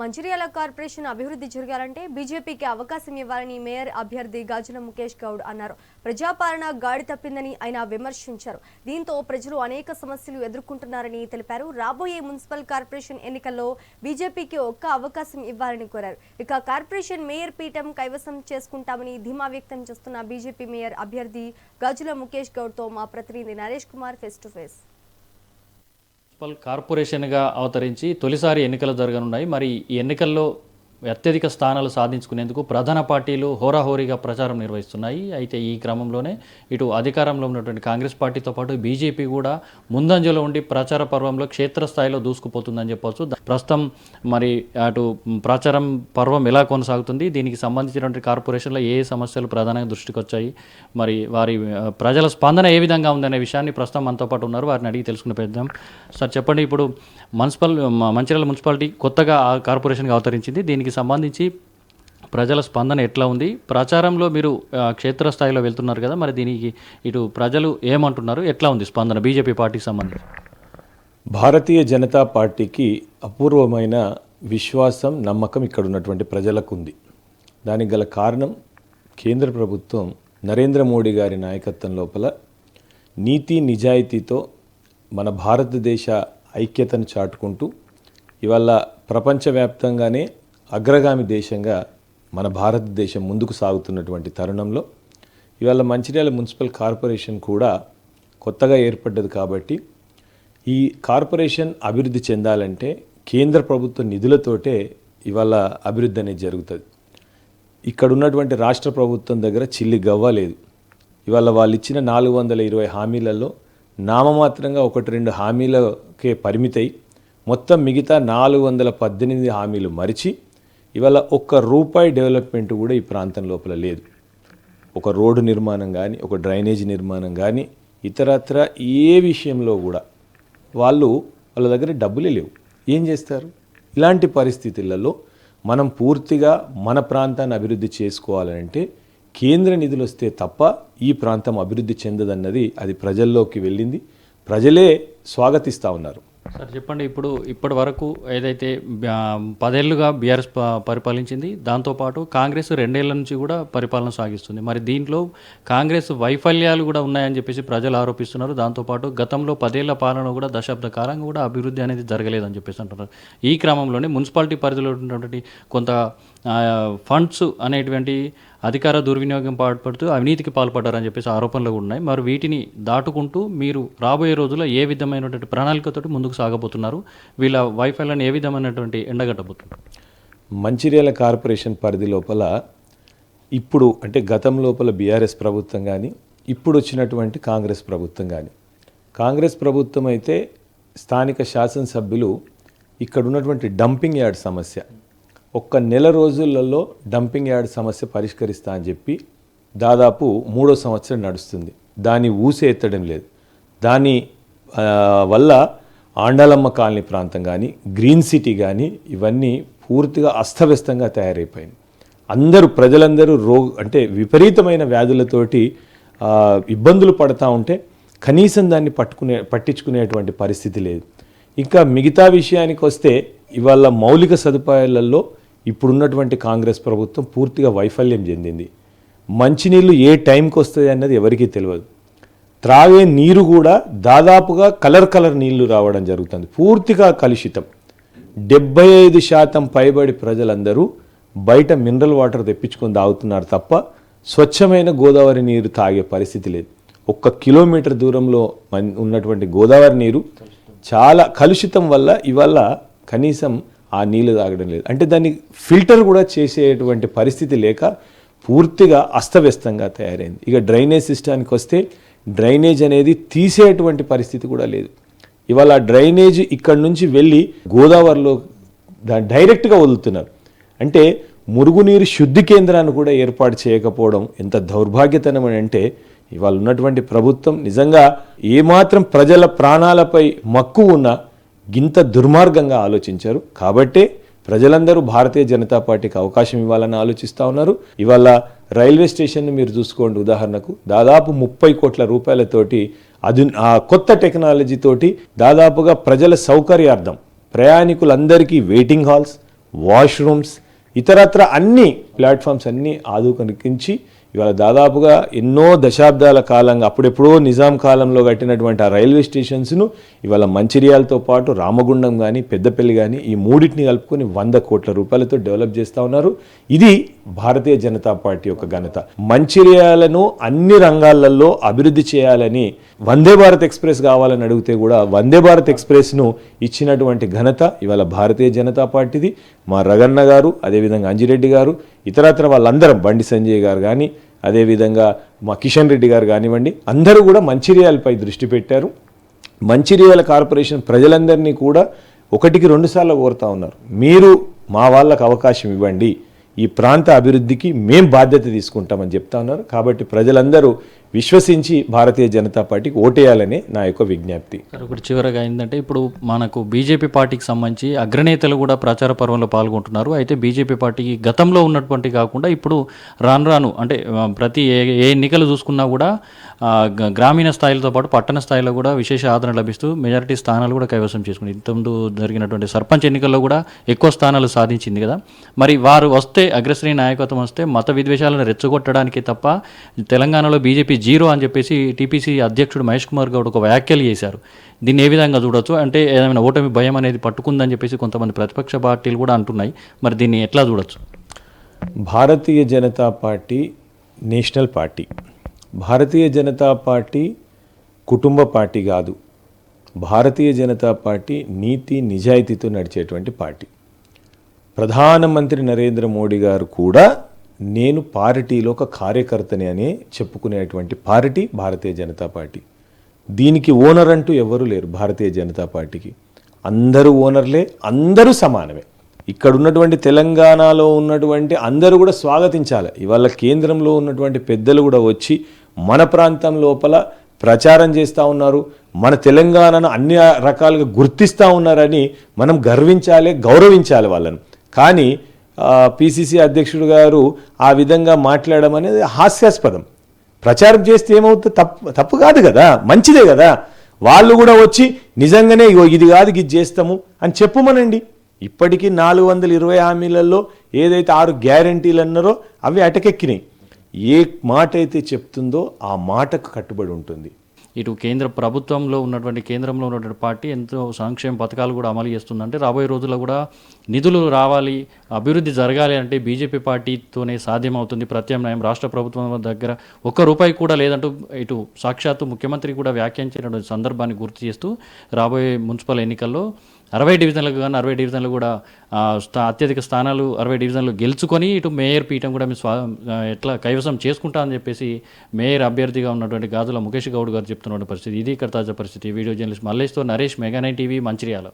Mancherial corporation అభివృద్ధి జరగాలంటే బీజేపీకి అవకాశం ఇవ్వాలని మేయర్ అభ్యర్థి గాజుల ముఖేష్ గౌడ్ అన్నారు. ప్రజాపాలన గాడి తప్పిందని ఆయన విమర్శించారు. దీంతో ప్రజలు అనేక సమస్యలు ఎదుర్కొంటున్నారని తెలిపారు. రాబోయే మున్సిపల్ కార్పొరేషన్ ఎన్నికల్లో బీజేపీకి ఒక్క అవకాశం ఇవ్వాలని కోరారు. ఇక కార్పొరేషన్ మేయర్ పీఠం కైవసం చేసుకుంటామని ధీమా వ్యక్తం చేస్తున్న బీజేపీ మేయర్ అభ్యర్థి గాజుల ముఖేష్ గౌడ్తో మా ప్రతినిధి Naresh Kumar face to face municipal కార్పొరేషన్గా అవతరించి తొలిసారి ఎన్నికలు జరగనున్నాయి. మరి ఈ ఎన్నికల్లో అత్యధిక స్థానాలు సాధించుకునేందుకు ప్రధాన పార్టీలు హోరాహోరీగా ప్రచారం నిర్వహిస్తున్నాయి. అయితే ఈ క్రమంలోనే ఇటు అధికారంలో ఉన్నటువంటి కాంగ్రెస్ పార్టీతో పాటు బీజేపీ కూడా ముందంజలో ఉండి ప్రచార పర్వంలో క్షేత్రస్థాయిలో దూసుకుపోతుందని చెప్పవచ్చు. ప్రస్తుతం మరి అటు ప్రచారం పర్వం ఎలా కొనసాగుతుంది? దీనికి సంబంధించినటువంటి కార్పొరేషన్లో ఏ సమస్యలు ప్రధానంగా దృష్టికి వచ్చాయి మరి వారి ప్రజల స్పందన ఏ విధంగా ఉందనే విషయాన్ని ప్రస్తుతం మనతో పాటు ఉన్నారు. వారిని అడిగి తెలుసుకునే ప్రయత్నం. సార్ చెప్పండి. ఇప్పుడు మున్సిపల్ మంచిర్యాల మున్సిపాలిటీ కొత్తగా ఆ కార్పొరేషన్గా అవతరించింది. దీనికి సంబంధించి ప్రజల స్పందన ఎట్లా ఉంది? ప్రచారంలో మీరు క్షేత్రస్థాయిలో వెళ్తున్నారు కదా మరి దీనికి ఇటు ప్రజలు ఏమంటున్నారు? ఎట్లా ఉంది స్పందన బీజేపీ పార్టీకి సంబంధించి? భారతీయ జనతా పార్టీకి అపూర్వమైన విశ్వాసం నమ్మకం ఇక్కడ ఉన్నటువంటి ప్రజలకు ఉంది. దానికి గల కారణం కేంద్ర ప్రభుత్వం నరేంద్ర మోడీ గారి నాయకత్వం లోపల నీతి నిజాయితీతో మన భారతదేశ ఐక్యతను చాటుకుంటూ ఇవాళ ప్రపంచవ్యాప్తంగానే అగ్రగామి దేశంగా మన భారతదేశం ముందుకు సాగుతున్నటువంటి తరుణంలో ఇవాళ మంచిర్యాల మున్సిపల్ కార్పొరేషన్ కూడా కొత్తగా ఏర్పడ్డది కాబట్టి ఈ కార్పొరేషన్ అభివృద్ధి చెందాలంటే కేంద్ర ప్రభుత్వ నిధులతోటే ఇవాళ అభివృద్ధి అనేది జరుగుతుంది. ఇక్కడ ఉన్నటువంటి రాష్ట్ర ప్రభుత్వం దగ్గర చిల్లి గవ్వ లేదు. ఇవాళ వాళ్ళు ఇచ్చిన నాలుగు వందల ఇరవై హామీలలో నామమాత్రంగా ఒకటి రెండు హామీలకే పరిమితై మొత్తం మిగతా నాలుగు వందల పద్దెనిమిది హామీలు మరిచి ఇవాళ ఒక్క రూపాయి డెవలప్మెంట్ కూడా ఈ ప్రాంతం లోపల లేదు. ఒక రోడ్డు నిర్మాణం కానీ ఒక డ్రైనేజ్ నిర్మాణం కానీ ఇతరత్ర ఏ విషయంలో కూడా వాళ్ళు వాళ్ళ దగ్గర డబ్బులే లేవు. ఏం చేస్తారు? ఇలాంటి పరిస్థితులలో మనం పూర్తిగా మన ప్రాంతాన్ని అభివృద్ధి చేసుకోవాలంటే కేంద్ర నిధులు వస్తే తప్ప ఈ ప్రాంతం అభివృద్ధి చెందదన్నది అది ప్రజల్లోకి వెళ్ళింది. ప్రజలే స్వాగతిస్తూ ఉన్నారు. సార్ చెప్పండి ఇప్పుడు ఇప్పటి వరకు ఏదైతే పదేళ్ళుగా బీఆర్ఎస్ పరిపాలించింది దాంతోపాటు కాంగ్రెస్ రెండేళ్ళ నుంచి కూడా పరిపాలన సాగిస్తుంది. మరి దీంట్లో కాంగ్రెస్ వైఫల్యాలు కూడా ఉన్నాయని చెప్పేసి ప్రజలు ఆరోపిస్తున్నారు. దాంతోపాటు గతంలో పదేళ్ళ పాలన కూడా దశాబ్ద కాలంగా కూడా అభివృద్ధి అనేది జరగలేదని చెప్పేసి అంటున్నారు. ఈ క్రమంలోనే మున్సిపాలిటీ పరిధిలో ఉన్నటువంటి కొంత ఫండ్స్ అనేటువంటి అధికార దుర్వినియోగం పాల్పడుతూ అవినీతికి పాల్పడ్డారని చెప్పేసి ఆరోపణలు కూడా ఉన్నాయి. మరి వీటిని దాటుకుంటూ మీరు రాబోయే రోజుల్లో ఏ విధమైనటువంటి ప్రణాళికతోటి ముందుకు సాగబోతున్నారు? వీళ్ళ వైఫల్యాన్ని ఏ విధమైనటువంటి ఎండగట్టబోతున్నారు? మంచిర్యాల కార్పొరేషన్ పరిధి లోపల ఇప్పుడు అంటే గతం లోపల బీఆర్ఎస్ ప్రభుత్వం కానీ ఇప్పుడు వచ్చినటువంటి కాంగ్రెస్ ప్రభుత్వం కానీ కాంగ్రెస్ ప్రభుత్వం అయితే స్థానిక శాసనసభ్యులు ఇక్కడ ఉన్నటువంటి డంపింగ్ యార్డ్ సమస్య. ఒక్క నెల రోజులలో డంపింగ్ యార్డ్ సమస్య పరిష్కరిస్తా అని చెప్పి దాదాపు మూడో సంవత్సరం నడుస్తుంది. దాని ఊసే ఎత్తడం లేదు. దాని వల్ల ఆండాలమ్మ కాలనీ ప్రాంతం కానీ గ్రీన్ సిటీ కానీ ఇవన్నీ పూర్తిగా అస్తవ్యస్తంగా తయారైపోయింది. అందరూ ప్రజలందరూ రో అంటే విపరీతమైన వ్యాధులతోటి ఇబ్బందులు పడతా ఉంటే కనీసం దాన్ని పట్టుకునే పట్టించుకునేటువంటి పరిస్థితి లేదు. ఇంకా మిగతా విషయానికి వస్తే ఇవాళ మౌలిక సదుపాయాలలో ఇప్పుడున్నటువంటి కాంగ్రెస్ ప్రభుత్వం పూర్తిగా వైఫల్యం చెందింది. మంచినీళ్ళు ఏ టైంకి వస్తుంది అన్నది ఎవరికీ తెలియదు త్రాగే నీరు కూడా దాదాపుగా కలర్ కలర్ నీళ్ళు రావడం జరుగుతుంది. పూర్తిగా కలుషితం. డెబ్బై ఐదు శాతం పైబడి ప్రజలందరూ బయట మినరల్ వాటర్ తెప్పించుకొని తాగుతున్నారు తప్ప స్వచ్ఛమైన గోదావరి నీరు తాగే పరిస్థితి లేదు. ఒక్క కిలోమీటర్ దూరంలో ఉన్నటువంటి గోదావరి నీరు చాలా కలుషితం వల్ల ఇవాళ కనీసం ఆ నీళ్ళు తాగడం లేదు. అంటే దాన్ని ఫిల్టర్ కూడా చేసేటువంటి పరిస్థితి లేక పూర్తిగా అస్తవ్యస్తంగా తయారైంది. ఇక డ్రైనేజ్ సిస్టానికి వస్తే డ్రైనేజ్ అనేది తీసేటువంటి పరిస్థితి కూడా లేదు. ఇవాళ ఆ డ్రైనేజ్ ఇక్కడ నుంచి వెళ్ళి గోదావరిలో దాన్ని డైరెక్ట్గా వదులుతున్నారు. అంటే మురుగునీరు శుద్ధి కేంద్రాన్ని కూడా ఏర్పాటు చేయకపోవడం ఎంత దౌర్భాగ్యతనం అని అంటే ఇవాళ ఉన్నటువంటి ప్రభుత్వం నిజంగా ఏమాత్రం ప్రజల ప్రాణాలపై మక్కువ ఉన్నా గింత దుర్మార్గంగా ఆలోచించారు. కాబట్టే ప్రజలందరూ భారతీయ జనతా పార్టీకి అవకాశం ఇవ్వాలని ఆలోచిస్తూ ఉన్నారు. ఇవాళ రైల్వే స్టేషన్ను మీరు చూసుకోండి ఉదాహరణకు. దాదాపు ముప్పై కోట్ల రూపాయలతోటి అది ఆ కొత్త టెక్నాలజీ తోటి దాదాపుగా ప్రజల సౌకర్యార్థం ప్రయాణికులందరికీ వెయిటింగ్ హాల్స్ వాష్రూమ్స్ ఇతరత్ర అన్ని ప్లాట్ఫామ్స్ అన్నీ ఆధునికించి ఇవాళ దాదాపుగా ఎన్నో దశాబ్దాల కాలంగా అప్పుడెప్పుడో నిజాం కాలంలో కట్టినటువంటి ఆ రైల్వే స్టేషన్స్ను ఇవాళ మంచిర్యాలతో పాటు రామగుండం కానీ పెద్దపల్లి కానీ ఈ మూడింటిని కలుపుకొని వంద కోట్ల రూపాయలతో డెవలప్ చేస్తూ ఉన్నారు. ఇది భారతీయ జనతా పార్టీ యొక్క ఘనత. మంచిర్యాలను అన్ని రంగాలలో అభివృద్ధి చేయాలని వందే భారత్ ఎక్స్ప్రెస్ కావాలని అడిగితే కూడా వందే భారత్ ఎక్స్ప్రెస్ను ఇచ్చినటువంటి ఘనత ఇవాళ భారతీయ జనతా పార్టీది. మా రగన్న గారు అదేవిధంగా అంజిరెడ్డి గారు ఇతరత్ర వాళ్ళందరం బండి సంజయ్ గారు కానీ అదేవిధంగా మా కిషన్ రెడ్డి గారు కానివ్వండి అందరూ కూడా మంచిర్యాలపై దృష్టి పెట్టారు. మంచిర్యాల కార్పొరేషన్ ప్రజలందరినీ కూడా ఒకటికి రెండుసార్లు కోరుతా ఉన్నారు. మీరు మా వాళ్ళకు అవకాశం ఇవ్వండి. ఈ ప్రాంత అభివృద్ధికి మేం బాధ్యత తీసుకుంటామని చెప్తా ఉన్నారు. కాబట్టి ప్రజలందరూ విశ్వసించి భారతీయ జనతా పార్టీకి ఓటేయాలనే నా యొక్క విజ్ఞప్తి. ఒకటి చివరగా ఏంటంటే ఇప్పుడు మనకు బీజేపీ పార్టీకి సంబంధించి అగ్రనేతలు కూడా ప్రచార పర్వంలో పాల్గొంటున్నారు. అయితే బీజేపీ పార్టీకి గతంలో ఉన్నటువంటి కాకుండా ఇప్పుడు రాను రాను అంటే ప్రతి ఏ ఏ ఎన్నికలు చూసుకున్నా కూడా గ్రామీణ స్థాయిలతో పాటు పట్టణ స్థాయిలో కూడా విశేష ఆదరణ లభిస్తూ మెజారిటీ స్థానాలు కూడా కైవసం చేసుకుంది ఇంతకుముందు జరిగినటువంటి సర్పంచ్ ఎన్నికల్లో కూడా ఎక్కువ స్థానాలు సాధించింది కదా. మరి వారు వస్తే అగ్రశ్రేణి నాయకత్వం వస్తే మత విద్వేషాలను రెచ్చగొట్టడానికి తప్ప తెలంగాణలో బీజేపీ జీరో అని చెప్పేసి టీపీసీ అధ్యక్షుడు మహేష్ కుమార్ గౌడ్ ఒక వ్యాఖ్యలు చేశారు. దీన్ని ఏ విధంగా చూడొచ్చు? అంటే ఏదైనా ఓటమి భయం అనేది పట్టుకుందని చెప్పేసి కొంతమంది ప్రతిపక్ష పార్టీలు కూడా అంటున్నాయి. మరి దీన్ని ఎట్లా చూడొచ్చు? Bharatiya Janata party national party. Bharatiya Janata party కుటుంబ పార్టీ కాదు. భారతీయ జనతా పార్టీ నీతి నిజాయితీతో నడిచేటువంటి పార్టీ. ప్రధానమంత్రి నరేంద్ర మోడీ గారు కూడా నేను పార్టీలో ఒక కార్యకర్తని అని చెప్పుకునేటువంటి పార్టీ భారతీయ జనతా పార్టీ. దీనికి ఓనర్ అంటూ ఎవరు లేరు భారతీయ జనతా పార్టీకి. అందరూ ఓనర్లే అందరూ సమానమే. ఇక్కడ ఉన్నటువంటి తెలంగాణలో ఉన్నటువంటి అందరూ కూడా స్వాగతించాలి. ఇవాళ కేంద్రంలో ఉన్నటువంటి పెద్దలు కూడా వచ్చి మన ప్రాంతం లోపల ప్రచారం చేస్తూ ఉన్నారు. మన తెలంగాణను అన్ని రకాలుగా గుర్తిస్తూ ఉన్నారని మనం గర్వించాలి గౌరవించాలి వాళ్ళను. కానీ పిసిసి అధ్యక్షుడు గారు ఆ విధంగా మాట్లాడడం అనేది హాస్యాస్పదం. ప్రచారం చేస్తే ఏమవుతుంది? తప్పు తప్పు కాదు కదా. మంచిదే కదా. వాళ్ళు కూడా వచ్చి నిజంగానే ఇగో ఇది కాదు ఇది చేస్తాము అని చెప్పుమనండి. ఇప్పటికీ నాలుగు వందల ఇరవై హామీలలో ఏదైతే ఆరు గ్యారంటీలు అన్నారో అవి అటకెక్కినాయి. ఏ మాట అయితే చెప్తుందో ఆ మాటకు కట్టుబడి ఉంటుంది. ఇటు కేంద్ర ప్రభుత్వంలో ఉన్నటువంటి కేంద్రంలో ఉన్నటువంటి పార్టీ ఎంతో సంక్షేమ పథకాలు కూడా అమలు చేస్తుందంటే రాబోయే రోజుల్లో కూడా నిధులు రావాలి అభివృద్ధి జరగాలి అంటే బీజేపీ పార్టీతోనే సాధ్యమవుతుంది ప్రత్యామ్నాయం. రాష్ట్ర ప్రభుత్వం దగ్గర ఒక్క రూపాయి కూడా లేదంటూ ఇటు సాక్షాత్తు ముఖ్యమంత్రి కూడా వ్యాఖ్యానించినటువంటి సందర్భాన్ని గుర్తు చేస్తూ రాబోయే మున్సిపల్ ఎన్నికల్లో అరవై డివిజన్లకు కానీ అరవై డివిజన్లు కూడా స్థా అత్యధిక స్థానాలు అరవై డివిజన్లు గెలుచుకొని ఇటు మేయర్ పీఠం కూడా మేము స్వా ఎట్లా కైవసం చేసుకుంటా అని చెప్పేసి మేయర్ అభ్యర్థిగా ఉన్నటువంటి గాజుల ముఖేష్ గౌడ్ గారు చెప్తున్నటువంటి పరిస్థితి ఇది ఇక్కడ తాజా పరిస్థితి. వీడియో జర్నలిస్ట్ మల్లేష్తో నరేష్ మెగానై టీవీ మంచిర్యాల.